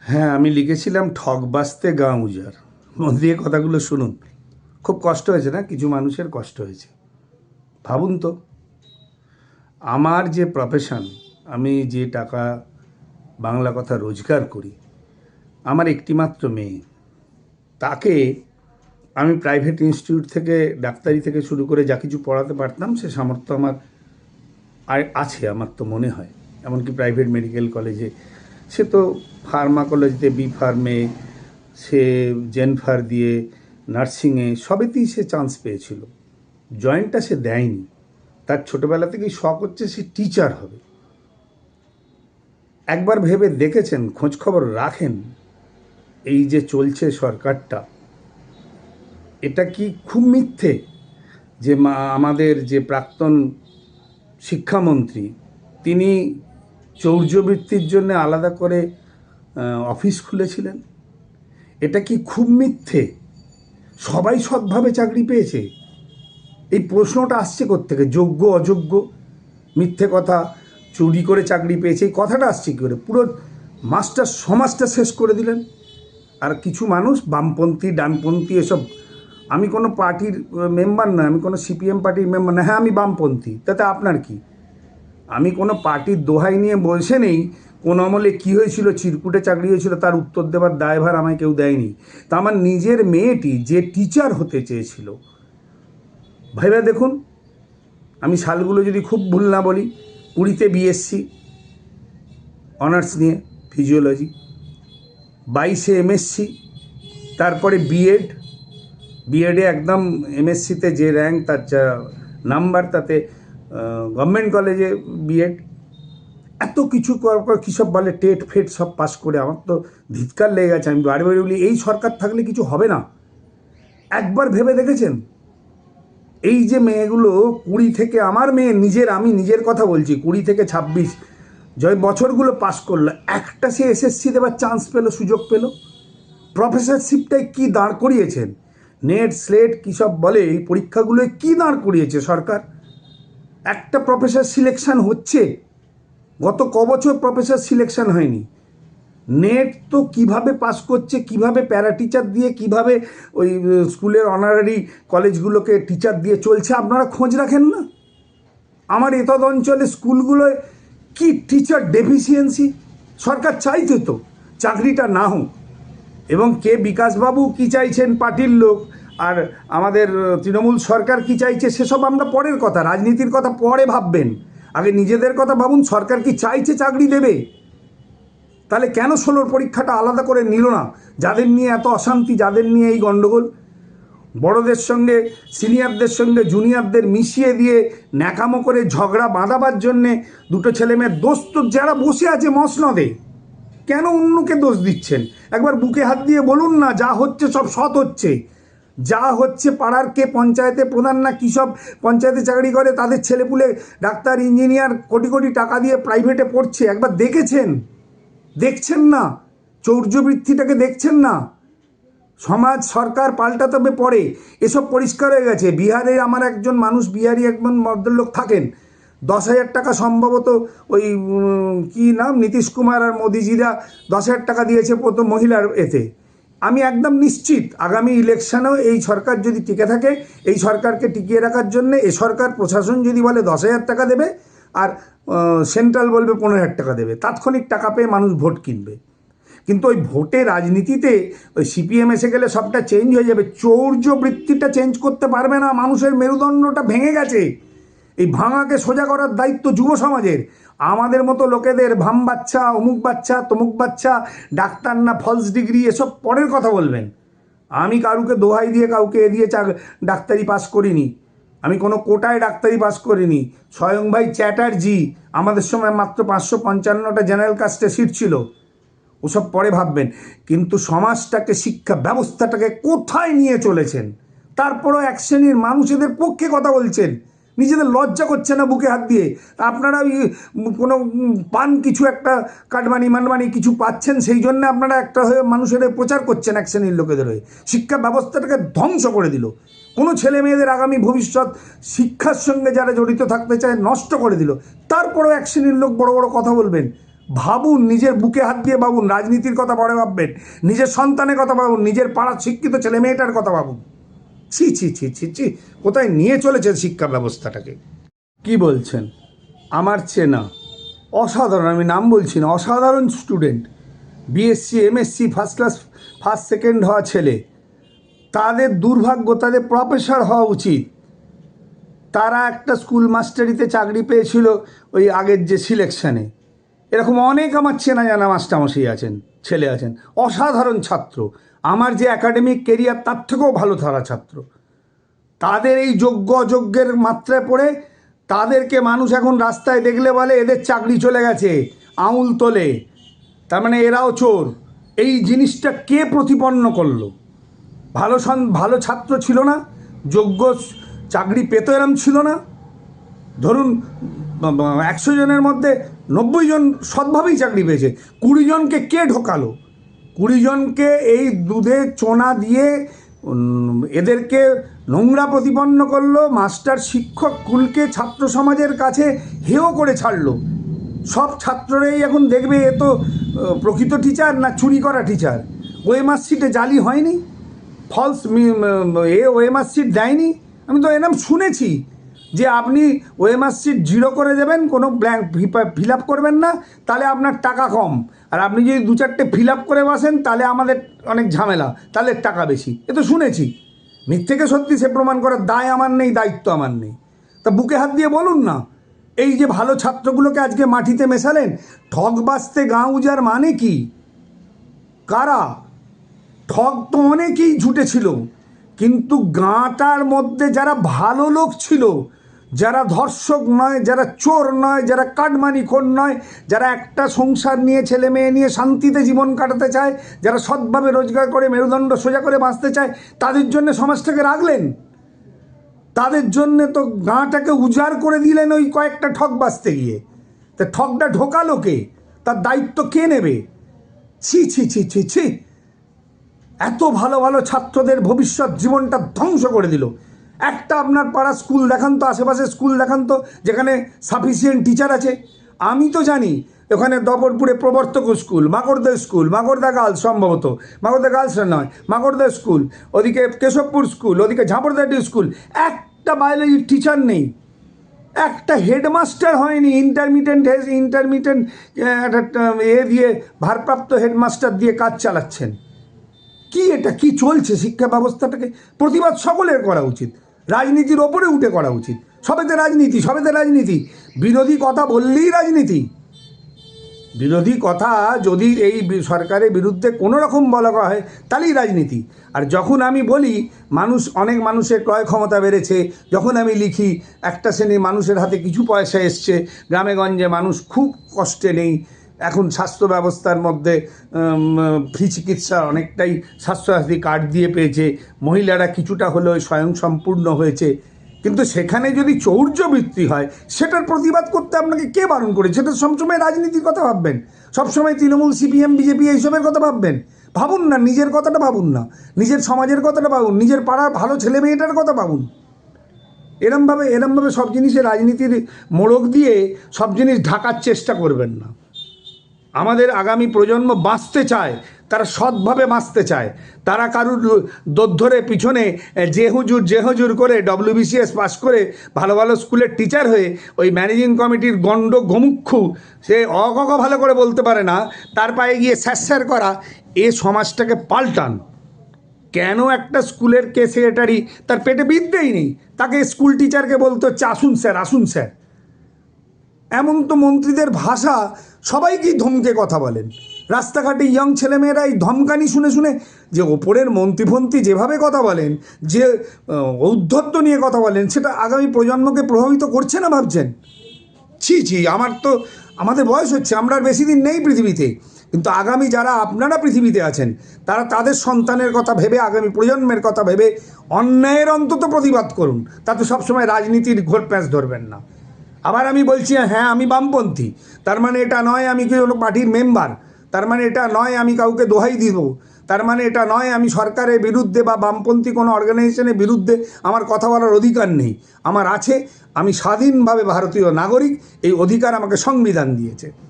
হ্যাঁ আমি লিখেছিলাম ঠক বাঁচতে গা উজার মন দিয়ে কথাগুলো শুনুন। খুব কষ্ট হয়েছে না? কিছু মানুষের কষ্ট হয়েছে। ভাবুন তো। আমার যে প্রফেশন আমি যে টাকা বাংলা কথা রোজগার করি, আমার একটিমাত্র মেয়ে। তাকে আমি প্রাইভেট ইনস্টিটিউট থেকে, ডাক্তারি থেকে শুরু করে যা কিছু পড়াতে পারতাম, সে সামর্থ্য আমার, আর আছে, আমার তো মনে হয়। এমনকি প্রাইভেট মেডিকেল কলেজে সে তো ফার্মা কলেজে বি ফার্মে সে জেনফার দিয়ে নার্সিংয়ে সবেতেই সে চান্স পেয়েছিল। জয়েন্টটা সে দেয়নি। তার ছোটোবেলা থেকেই শখ হচ্ছে সে টিচার হবে। একবার ভেবে দেখেছেন খোঁজ খবর রাখেন, এই যে চলছে সরকারটা। এটা কি খুব মিথ্যে যে আমাদের যে প্রাক্তন শিক্ষামন্ত্রী, তিনি চৌর্যবৃত্তির জন্য আলাদা করে অফিস খুলেছিলেন। এটা কি খুব মিথ্যে? সবাই সৎভাবে চাকরি পেয়েছে। এই প্রশ্নটা আসছে থেকে যোগ্য, অযোগ্য? মিথ্যে কথা, চুরি করে চাকরি পেয়েছে। এই কথাটা আসছে কী করে? পুরো মাস্টার, সমাজটা শেষ করে দিলেন। আর কিছু মানুষ, বামপন্থী, ডানপন্থী, এসব, আমি কোনো পার্টির মেম্বার না আমি কোনো সিপিএম পার্টির মেম্বার না হ্যাঁ আমি বামপন্থী, তাতে আপনার কি? আমি কোনো পার্টির দোহাই নিয়ে বসে নেই। কোন আমলে কী হয়েছিল, চিরকুটে চাকরি হয়েছিল, তার উত্তর দেওয়ার দায়ভার আমায় কেউ দেয়নি। তা আমার নিজের মেয়েটি যে টিচার হতে চেয়েছিল। ভেবে দেখুন, আমি সালগুলো যদি খুব ভুল না বলি, কুড়িতে বিএসসি অনার্স নিয়ে ফিজিওলজি বাইশে এমএসসি তারপরে বিএড বিএডে একদম এমএসসিতে যে র্যাঙ্ক তার যা নাম্বার তাতে গভর্নমেন্ট কলেজে বিএড এত কিছু করার পর কী সব বলে টেট ফেট সব পাস করে, আমার তো ধিৎকার লেগে গেছে। আমি বারে বারে বলি, এই সরকার থাকলে কিছু হবে না। একবার ভেবে দেখেছেন? এই যে মেয়েগুলো, কুড়ি থেকে আমার মেয়ে নিজের, আমি নিজের কথা বলছি, কুড়ি থেকে ছাব্বিশ যে বছরগুলো পাস করল, একটা সে এসএসসি দেবার চান্স পেল, সুযোগ পেল। প্রফেসরশিপটাই কি দাঁড় করিয়েছেন? নেট স্লেট কী সব বলে, এই পরীক্ষাগুলোয় কী দাঁড় করিয়েছে সরকার? একটা প্রফেসর সিলেকশান হচ্ছে। গত ক বছর প্রফেসর সিলেকশন হয়নি। নেট তো কীভাবে পাস করছে, কীভাবে প্যারা টিচার দিয়ে, কীভাবে ওই স্কুলের অনারারি কলেজগুলোকে টিচার দিয়ে চলছে, আপনারা খোঁজ রাখেন না? আমার এতদ অঞ্চলে স্কুলগুলোয় কি টিচার ডেফিসিয়েন্সি সরকার চাইতো তো, চাকরিটা না হোক। এবং কে বিকাশবাবু কি চাইছেন? পার্টির লোক। আর আমাদের তৃণমূল সরকার কি চাইছে সেসব আমরা পরের কথা, রাজনীতির কথা পরে ভাববেন। আগে নিজেদের কথা ভাবুন, সরকার কি চাইছে চাকরি দেবে? তাহলে কেন ষোলোর পরীক্ষাটা আলাদা করে নিল না? যাদের নিয়ে এত অশান্তি, যাদের নিয়ে এই গণ্ডগোল বড়দের সঙ্গে, সিনিয়রদের সঙ্গে, জুনিয়রদের মিশিয়ে দিয়ে ন্যাকামো করে ঝগড়া বাঁধাবার জন্যে দুটো ছেলে মেয়ের দোষ তো যারা বসে আছে মসনদে, কেন অন্যকে দোষ দিচ্ছেন? একবার বুকে হাত দিয়ে বলুন না, যা হচ্ছে সব সৎ হচ্ছে। যা হচ্ছে পাড়ার কে পঞ্চায়েতে প্রধান না কী সব পঞ্চায়েতে চাকরি করে, তাদের ছেলেপুলে ডাক্তার, ইঞ্জিনিয়ার কোটি কোটি টাকা দিয়ে প্রাইভেটে পড়ছে। একবার দেখেছেন? দেখছেন না? চৌর্যবৃত্তিটাকে দেখছেন না? সমাজ, সরকার পাল্টাতে পরে। এসব পরিষ্কার হয়ে গেছে। বিহারে আমার একজন মানুষ, বিহারি একজন ভদ্রলোক থাকেন। দশ হাজার টাকা সম্ভবত ওই কি নাম? নীতিশ কুমার আর মোদিজিরা দশ হাজার টাকা দিয়েছে প্রথম মহিলার এতে। আমি একদম নিশ্চিত আগামী ইলেকশনেও এই সরকার যদি টিকে থাকে, এই সরকারকে টিকিয়ে রাখার জন্য এ সরকার প্রশাসন যদি বলে দশ হাজার টাকা দেবে আর সেন্ট্রাল বলবে পনেরো হাজার টাকা দেবে, তাৎক্ষণিক টাকা পেয়ে মানুষ ভোট কিনবে। কিন্তু ওই ভোটে রাজনীতিতে ওই সিপিএম এসে গেলে সবটা চেঞ্জ হয়ে যাবে, চৌর্য বৃত্তিটা চেঞ্জ করতে পারবে না, মানুষের মেরুদণ্ডটা ভেঙে গেছে। এই ভাঙাকে সোজা করার দায়িত্ব যুব সমাজের। আমাদের মতো লোকেদের ভাম বাচ্চা, অমুক বাচ্চা, তমুক বাচ্চা, ডাক্তার না ফলস ডিগ্রি এসব পরের কথা বলবেন। আমি কারুকে দোহাই দিয়ে কাউকে এ দিয়ে চা, ডাক্তারি পাস করিনি। আমি কোনো কোটায় ডাক্তারি পাস করিনি। স্বয়ং ভাই চ্যাটার্জি, আমাদের সময় মাত্র পাঁচশো পঞ্চান্নটা জেনারেল কাস্টে সিট ছিল। ওসব পরে ভাববেন। কিন্তু সমাজটাকে, শিক্ষা ব্যবস্থাটাকে কোথায় নিয়ে চলেছেন? তারপরও এক শ্রেণির মানুষ এদের পক্ষে কথা বলছেন। নিজেদের লজ্জা করছে না বুকে হাত দিয়ে। তা আপনারা কোনো পান কিছু একটা, কাটমানি মানমানি কিছু পাচ্ছেন, সেই জন্য আপনারা একটা হয়ে মানুষের প্রচার করছেন এক শ্রেণির লোকেদের হয়ে। শিক্ষা ব্যবস্থাটাকে ধ্বংস করে দিল। কোনো ছেলে মেয়েদের আগামী ভবিষ্যৎ শিক্ষার সঙ্গে যারা জড়িত থাকতে চায়, নষ্ট করে দিল। তারপরেও এক শ্রেণির লোক বড় বড় কথা বলবেন। ভাবুন, নিজের বুকে হাত দিয়ে ভাবুন, রাজনীতির কথা পরে ভাববেন। নিজের সন্তানের কথা ভাবুন, নিজের পাড়ার শিক্ষিত ছেলে মেয়েটার কথা ভাবুন। ছি ছি ছি ছি ছি। কোথায় নিয়ে চলেছে শিক্ষা ব্যবস্থাটাকে? কি বলছেন? আমার চেনা অসাধারণ, আমি নাম বলছি না, অসাধারণ student BSc MSc first class first second হওয়া ছেলে। তাদের দুর্ভাগ্য, তাদের প্রফেসর হওয়া উচিত। তারা একটা স্কুল মাস্টারিতে চাকরি পেয়েছিল ওই আগের যে সিলেকশানে এরকম অনেক আমার চেনা জানা মাস্টারমশাই আছেন, ছেলে আছেন। অসাধারণ ছাত্র। আমার যে একাডেমিক কেরিয়ার তার থেকেও ভালো তারা ছাত্র তাদের এই যোগ্য অযোগ্যের মাত্রায় পড়ে, তাদেরকে মানুষ এখন রাস্তায় দেখলে বলে, এদের চাকরি চলে গেছে আউল তোলে। তার মানে এরাও চোর। এই জিনিসটা কে প্রতিপন্ন করল? ভালো সন, ভালো ছাত্র ছিল না, যোগ্য চাকরি পেত এরম ছিল না। ধরুন একশো জনের মধ্যে নব্বই জন সৎভাবেই চাকরি পেয়েছে। কুড়ি জনকে কে ঢোকালো? কুড়ি জনকে এই দুধে চোনা দিয়ে এদেরকে নোংরা প্রতিপন্ন করল, মাস্টার শিক্ষক কুলকে ছাত্র সমাজের কাছে হেয় করে ছাড়লো। সব ছাত্ররাই এখন দেখবে এ তো প্রকৃত টিচার না চুরি করা টিচার ওয়ে মার্কশিটে জালি হয়নি? ফলস এ ওয়ে মার্কশিট দেয়নি? আমি তো এরম শুনেছি যে আপনি ওয়ে মার্কশিট জিরো করে দেবেন, কোনো ব্ল্যাঙ্ক ফিল আপ করবেন না, তাহলে আপনার টাকা কম। আর আপনি যদি দু চারটে ফিল আপ করে বসেন, তাহলে আমাদের অনেক ঝামেলা। তাহলে টাকা বেশি। এ তো শুনেছি। মিথ্যেকে সত্যি সে প্রমাণ করার দায় আমার নেই, দায়িত্ব আমার নেই। তা বুকে হাত দিয়ে বলুন না। এই যে ভালো ছাত্রগুলোকে আজকে মাটিতে মেশালেন ঠক বাঁচতে গাঁ উজার মানে কি? কারা? ঠক তো অনেকেই ছুটেছিল কিন্তু গাঁটার মধ্যে যারা ভালো লোক ছিল যারা ধর্ষক নয়, যারা চোর নয়, যারা কাটমানি খোর নয়, যারা একটা সংসার নিয়ে ছেলে মেয়ে নিয়ে শান্তিতে জীবন কাটাতে চায়, যারা সৎভাবে রোজগার করে, মেরুদণ্ড সোজা করে বাঁচতে চায়, তাদের জন্য সমাজটাকে রাখলেন। তাদের জন্যে তো গাঁটাকে উজাড় করে দিলেন ওই কয়েকটা ঠক বাঁচতে গিয়ে। তা ঠকটা ঢোকালো কে? তার দায়িত্ব কে নেবে? ছি ছি ছি ছি ছি। এত ভালো ভালো ছাত্রদের ভবিষ্যৎ জীবনটা ধ্বংস করে দিল। একটা আপনার পাড়া স্কুল দেখান তো আশেপাশে স্কুল দেখান তো, যেখানে সাফিসিয়েন্ট টিচার আছে। আমি তো জানি, ওখানে দপরপুরে Prabartak school Makardaha school Makardaha girls সম্ভবত। মাকড়দা গার্লস নয় মাকড়দা স্কুল, ওদিকে কেশবপুর স্কুল, ওদিকে ঝাঁপড়দাটি স্কুল। একটা বায়োলজির টিচার নেই। একটা হেডমাস্টার হয়নি ইন্টারমিডিয়েন্ট ইন্টারমিডিয়েন্ট একটা এ দিয়ে ভারপ্রাপ্ত হেডমাস্টার দিয়ে কাজ চালাচ্ছেন। কি এটা, কি চলছে শিক্ষা ব্যবস্থাটাকে? প্রতিবাদ সকলের করা উচিত। রাজনীতির ওপরে উঠে করা উচিত। সবেতে রাজনীতি সবেতে রাজনীতি। বিরোধী কথা বললেই রাজনীতি। বিরোধী কথা যদি এই সরকারের বিরুদ্ধে কোনো রকম বলা হয়, তাহলেই রাজনীতি। আর যখন আমি বলি, মানুষ, অনেক মানুষের ক্রয় ক্ষমতা বেড়েছে। যখন আমি লিখি, একটা শ্রেণির মানুষের হাতে কিছু পয়সা এসছে গ্রামেগঞ্জে মানুষ খুব কষ্টে নেই। এখন স্বাস্থ্য ব্যবস্থার মধ্যে ফ্রি চিকিৎসা অনেকটাই স্বাস্থ্যসাথী কার্ড দিয়ে পেয়েছে। মহিলারা কিছুটা হলেও স্বয়ং সম্পূর্ণ হয়েছে। কিন্তু সেখানে যদি চৌর্যবৃত্তি হয়, সেটার প্রতিবাদ করতে আপনাকে কে বারণ করে সেটা সবসময় রাজনীতির কথা ভাববেন। সবসময় তৃণমূল, সিপিএম, বিজেপি এইসবের কথা ভাববেন। ভাবুন না, নিজের কথাটা ভাবুন না। নিজের সমাজের কথাটা ভাবুন। নিজের পাড়ার ভালো ছেলে মেয়েটার কথা ভাবুন। এরমভাবে এরমভাবে সব জিনিসে রাজনীতির মোড়ক দিয়ে সব জিনিস ঢাকার চেষ্টা করবেন না। আমাদের আগামী প্রজন্ম বাঁচতে চায়, তারা সৎভাবে বাঁচতে চায়। তারা কারুর দোধরে পিছনে যে হুজুর যে হুজুর করে ডব্লিউবিসিএস পাস করে ভালো ভালো স্কুলের টিচার হয়ে ওই ম্যানেজিং কমিটির গণ্ড গমুক্ষু, সে অকক ভালো করে বলতে পারে না, তার পায়ে গিয়ে স্যার করা, এ সমাজটাকে পাল্টান। কেন একটা স্কুলের কে সেক্রেটারি তার পেটে বিদ্যেই নেই? তাকে স্কুল টিচারকে বলতো হচ্ছে আসুন স্যার আসুন স্যার। এমন তো মন্ত্রীদের ভাষা, সবাইকেই ধমকে কথা বলেন। রাস্তাঘাটে ইয়ং ছেলেমেয়েরা এই ধমকানি শুনে শুনে যে ওপরের মন্ত্রীফন্ত্রী যেভাবে কথা বলেন, যে ঔদ্ধত্য নিয়ে কথা বলেন, সেটা আগামী প্রজন্মকে প্রভাবিত করছে না ভাবছেন? ছি ছি, আমার তো, আমাদের বয়স হচ্ছে, আমরা আর বেশি দিন নেই পৃথিবীতে। কিন্তু আগামী যারা আপনারা পৃথিবীতে আছেন, তারা তাদের সন্তানের কথা ভেবে, আগামী প্রজন্মের কথা ভেবে অন্যায়ের অন্তত প্রতিবাদ করুন। তাতে সবসময় রাজনীতির ঘোর প্যাঁচ ধরবেন না। আবার আমি বলছি হ্যাঁ আমি বামপন্থী। তার মানে এটা নয় আমি কোনো পার্টির মেম্বার? তার মানে এটা নয় আমি কাউকে দোহাই দিব। তার মানে এটা নয় আমি সরকারের বিরুদ্ধে বা বামপন্থী কোনো অর্গানাইজেশনের বিরুদ্ধে আমার কথা বলার অধিকার নেই। আমার আছে, আমি স্বাধীনভাবে ভারতীয় নাগরিক, এই অধিকার আমাকে সংবিধান দিয়েছে।